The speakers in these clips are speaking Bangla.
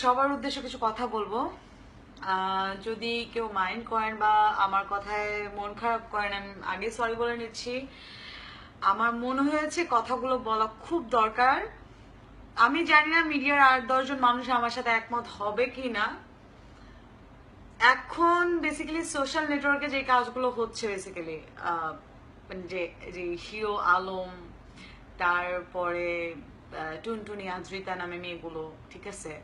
সবার উদ্দেশ্যে কিছু কথা বলব। যদি কেউ মাইন্ড করেন বা আমার কথায় মন খারাপ করেন, আমি আগে সরি বলে নিচ্ছি। আমার মনে হয়েছে কথাগুলো বলা খুব দরকার। আমি জানি না মিডিয়ার আট দশজন মানুষ আমার সাথে একমত হবে কি না এখন বেসিক্যালি সোশ্যাল নেটওয়ার্কে যে কাজগুলো হচ্ছে বেসিক্যালি যে যে হিরো আলম, তারপরে টুনটুনি, আদ্রিতা নামে মেয়েগুলো, ঠিক আছে?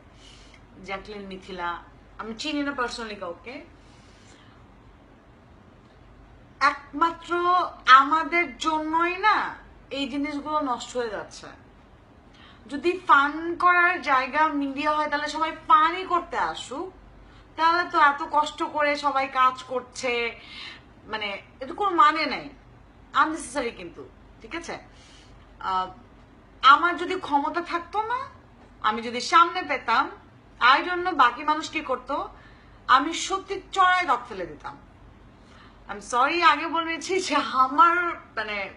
জ্যাকলিন, মিথিলা, আমি চিনি না পার্সোনালি কাউকে। একমাত্র আমাদের জন্যই না এই জিনিসগুলো নষ্ট হয়ে যাচ্ছে। যদি ফান করার জায়গা মিডিয়া হয়, তাহলে সবাই ফানই করতে আসুক। তাহলে তো এত কষ্ট করে সবাই কাজ করছে। মানে এটা কোনো মানে নেই। আননেসেসারি কিন্তু, ঠিক আছে? আমার যদি ক্ষমতা থাকতো না, আমি যদি সামনে পেতাম আর জন্য বাকি মানুষ কি করতো? আমি সত্যি চড়াই দপ ফেলে দিতাম। আমি সরি আগে বলেছি যে আমার মানে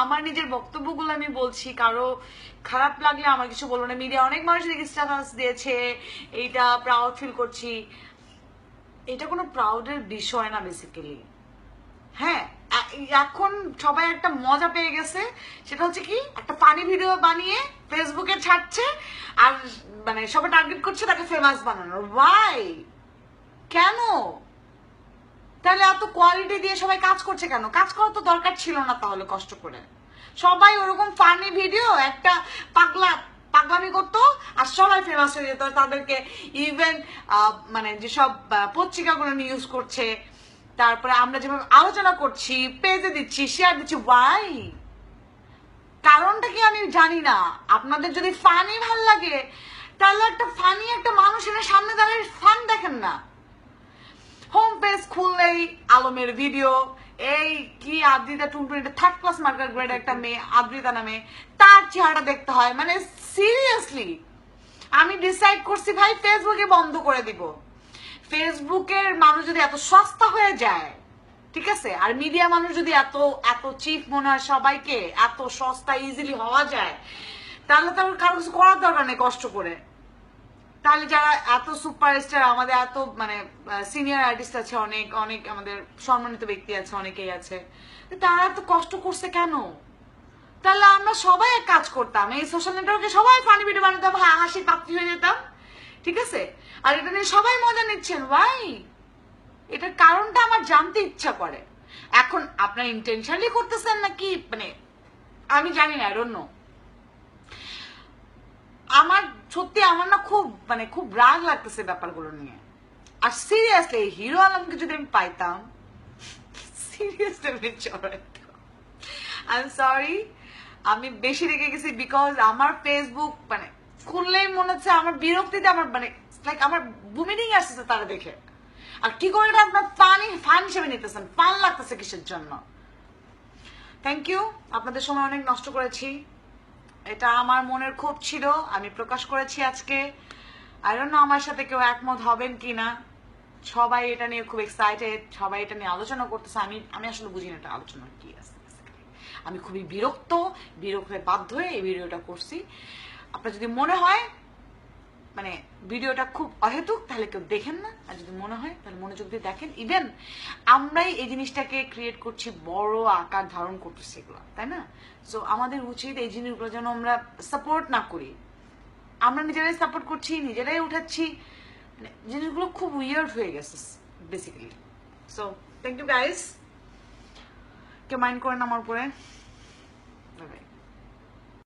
আমার নিজের বক্তব্যগুলো আমি বলছি। কারও খারাপ লাগলে আমার কিছু বলব না। মিডিয়া অনেক মানুষ এদিকে স্ট্যাটাস দিয়েছে। এইটা প্রাউড ফিল করছি। এটা কোনো প্রাউডের বিষয় না বেসিক্যালি হ্যাঁ এখন সবাই একটা মজা পেয়ে গেছে। সেটা হচ্ছে কি, একটা ফানি ভিডিও বানিয়ে ফেসবুকে ছাড়ছে, আর মানে সবাই টার্গেট করছে তাকে ফেমাস বানানোর। ওয়াই কেন? তাহলে এত কোয়ালিটি দিয়ে সবাই কাজ করছে কেন? কাজ করা তো দরকার ছিল না তাহলে কষ্ট করে। সবাই ওরকম ফানি ভিডিও একটা পাগলা, পাগলামি করতো, আর সবাই ফেমাস হয়ে যেত। তাদেরকে ইভেন মানে যেসব পত্রিকাগুলো নিউজ করছে তারপরে আমরা যেভাবে আলোচনা করছি পেজে দিচ্ছি শেয়ার দিচ্ছি ওয়াই কারণটা কি আমি জানি না। আপনাদের যদি ফানি ভালো লাগে, তাহলে একটা ফানি একটা মানুষ এনে সামনে দাঁড়িয়ে ফান দেখেন না। হোম পেজ খুললেই আলমের ভিডিও এই কি আদ্রিতা টুনটুনিটা থার্ড ক্লাস মার্কার গ্রেড একটা মেয়ে, আদ্রিতা নামে, তার চেহারাটা দেখতে হয়। মানে সিরিয়াসলি আমি ডিসাইড করছি, ভাই ফেসবুকে বন্ধ করে দিব। ফেসবুকের মানুষ যদি এত সস্তা হয়ে যায়, ঠিক আছে? আর মিডিয়া মানুষ যদি এত এত চিপ মনে হয় সবাইকে, এত সস্তা ইজিলি হওয়া যায়, তাহলে তো কারও কিছু করার দরকার নেই কষ্ট করে। তাহলে যারা এত সুপারস্টার আমাদের এত মানে সিনিয়র আর্টিস্ট আছে, অনেক অনেক আমাদের সম্মানিত ব্যক্তি আছে, অনেকেই আছে। তো তারা এত কষ্ট করছে কেন? তাহলে আমরা সবাই এক কাজ করতাম, এই সোশ্যাল নেটওয়ার্কে সবাই ফানি ভিডিও বানাতাম হা- হাসির পাত্রী হয়ে যেতাম। ঠিক আছে? আর এটা নিয়ে সবাই মজা নিচ্ছেন ভাই এটার কারণটা আমার জানতে ইচ্ছা করে। এখন আপনার ইন্টেনশনালি করতেছেন নাকি? মানে আমি জানি না অন্য আমার, সত্যি আমার না খুব মানে খুব রাগ লাগতেছে ব্যাপারগুলো নিয়ে। আর সিরিয়াসলি হিরো আলমকে যদি আমি পাইতাম সিরিয়াসলি আমি সরি আমি বেশি রেগে গেছি বিকজ আমার ফেসবুক মানে খুললেই মনে হচ্ছে আমার বিরক্তিতে আমার মানে লাইক আমার বুমিটিং আসতেছে তারা দেখে। আর কি করে এটা আপনার ফানি ফান হিসেবে নিতেছেন? ফান লাগতেছে কিসের জন্য? থ্যাংক ইউ আপনাদের সময় অনেক নষ্ট করেছি। এটা আমার মনের ক্ষোভ ছিল, আমি প্রকাশ করেছি আজকে। আই আমার সাথে কেউ একমত হবেন কি না সবাই এটা নিয়ে খুব এক্সাইটেড সবাই এটা নিয়ে আলোচনা করতেছে। আমি আমি আসলে বুঝি না এটা আলোচনা কি আছে আমি খুবই বিরক্ত বিরক্ত হয়ে বাধ্য হয়ে এই ভিডিওটা করছি। আপনার যদি মনে হয় মানে ভিডিওটা খুব অহেতুক, তাহলে কেউ দেখেন না। আর যদি মনে হয়, তাহলে মনোযোগ দিয়ে দেখেন। ইভেন আমরাই এই জিনিসটাকে ক্রিয়েট করছি, বড় আকার ধারণ করতেছি এগুলো, তাই না? সো আমাদের উচিত এই জিনিসগুলো যেন আমরা সাপোর্ট না করি। আমরা নিজেরাই সাপোর্ট করছি, নিজেরাই উঠাচ্ছি। মানে জিনিসগুলো খুব উইয়ার্ড হয়ে গেছে basically so thank you guys কেউ মাইন্ড করেন আমার উপরে?